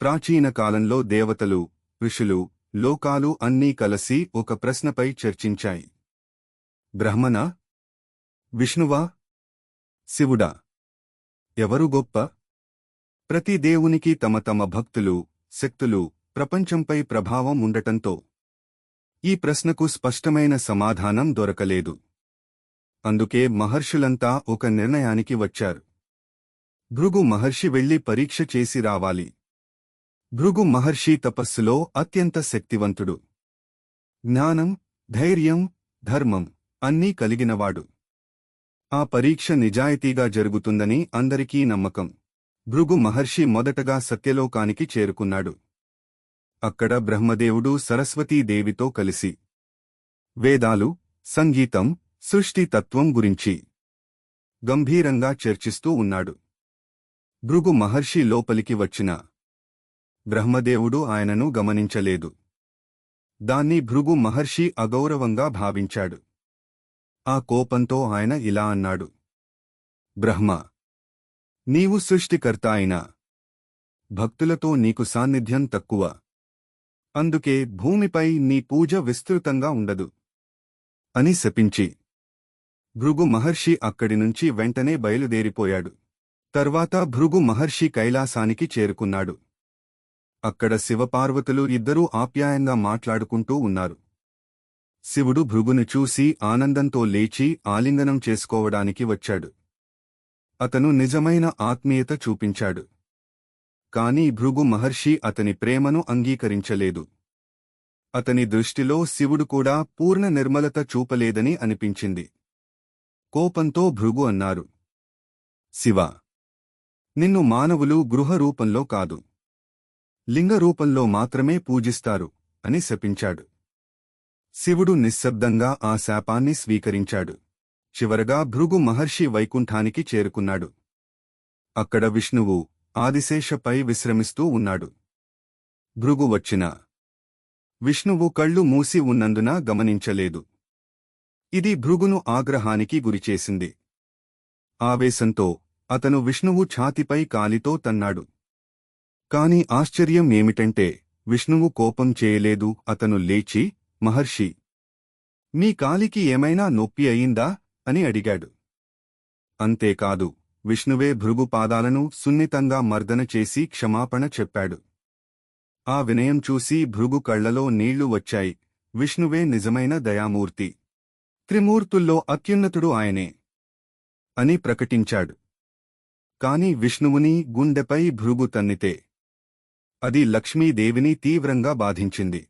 ప్రాచీన కాలంలో దేవతలు ఋషులు లోకాలు అన్నీ కలసి ఒక ప్రశ్నపై చర్చించాయి. బ్రహ్మణ? విష్ణువా? శివుడా? ఎవరు గొప్ప? ప్రతి దేవునికి తమ తమ భక్తులు శక్తులు ప్రపంచంపై ప్రభావం ఉండటంతో ఈ ప్రశ్నకు స్పష్టమైన సమాధానం దొరకలేదు. అందుకే మహర్షులంతా ఒక నిర్ణయానికి వచ్చారు. భృగు మహర్షి వెళ్ళి పరీక్ష చేసి రావాలి. భృగు మహర్షి తపస్సులో అత్యంత శక్తివంతుడు. జ్ఞానం ధైర్యం ధర్మం అన్నీ కలిగినవాడు. ఆ పరీక్ష నిజాయితీగా జరుగుతుందని అందరికీ నమ్మకం. భృగు మహర్షి మొదటగా సత్యలోకానికి చేరుకున్నాడు. అక్కడ బ్రహ్మదేవుడు సరస్వతీదేవితో కలిసి. వేదాలు సంగీతం సృష్టి తత్వం గురించి గంభీరంగా చర్చిస్తూ ఉన్నాడు. భృగు మహర్షి లోపలికి వచ్చిన బ్రహ్మదేవుడు ఆయనను గమనించలేదు. దాన్ని భృగు మహర్షి అగౌరవంగా భావించాడు. ఆ కోపంతో ఆయన ఇలా అన్నాడు. బ్రహ్మ నీవు సృష్టికర్త అయినా. భక్తులతో నీకు సాన్నిధ్యం తక్కువ. అందుకే భూమిపై నీ పూజ విస్తృతంగా ఉండదు. అని శపించి. భృగు మహర్షి అక్కడి నుంచి వెంటనే బయలుదేరిపోయాడు. తర్వాత భృగు మహర్షి కైలాసానికి చేరుకున్నాడు. అక్కడ శివపార్వతులు ఇద్దరూ ఆప్యాయంగా మాట్లాడుకుంటూ ఉన్నారు. శివుడు భృగును చూసి ఆనందంతో లేచి ఆలింగనం చేసుకోవడానికి వచ్చాడు. అతను నిజమైన ఆత్మీయత చూపించాడు. కాని భృగు మహర్షి అతని ప్రేమను అంగీకరించలేదు. అతని దృష్టిలో శివుడు కూడా పూర్ణ నిర్మలత చూపలేదని అనిపించింది. కోపంతో భృగు అన్నారు. శివ! నిన్ను మానవులు గృహ రూపంలో కాదు. లింగ రూపంలో మాత్రమే పూజిస్తారు అని శపించాడు. శివుడు నిశ్శబ్దంగా ఆ శాపాన్ని స్వీకరించాడు. చివరగా భృగు మహర్షి వైకుంఠానికి చేరుకున్నాడు. అక్కడ విష్ణువు ఆదిశేషపై విశ్రమిస్తూ ఉన్నాడు. భృగు వచ్చిన. విష్ణువు కళ్ళు మూసి ఉన్నందున గమనించలేదు. ఇది భృగును ఆగ్రహానికి గురిచేసింది ఆవేశంతో అతను విష్ణువు ఛాతిపై కాలితో తన్నాడు. కాని ఆశ్చర్యం ఏమిటంటే విష్ణువు కోపం చేయలేదు అతను లేచి మహర్షి మీ కాలికి ఏమైనా నొప్పి అయిందా? అని అడిగాడు. అంతేకాదు విష్ణువే భృగు పాదాలను సున్నితంగా మర్దన చేసి క్షమాపణ చెప్పాడు. ఆ వినయం చూసి భృగు కళ్ళలో నీళ్ళు వచ్చాయి. విష్ణువే నిజమైన దయామూర్తి. త్రిమూర్తుల్లో అత్యున్నతుడు ఆయనే అని ప్రకటించాడు. కాని విష్ణువుని గుండెపై భృగు తన్నితే అది లక్ష్మీదేవిని తీవ్రంగా బాధించింది.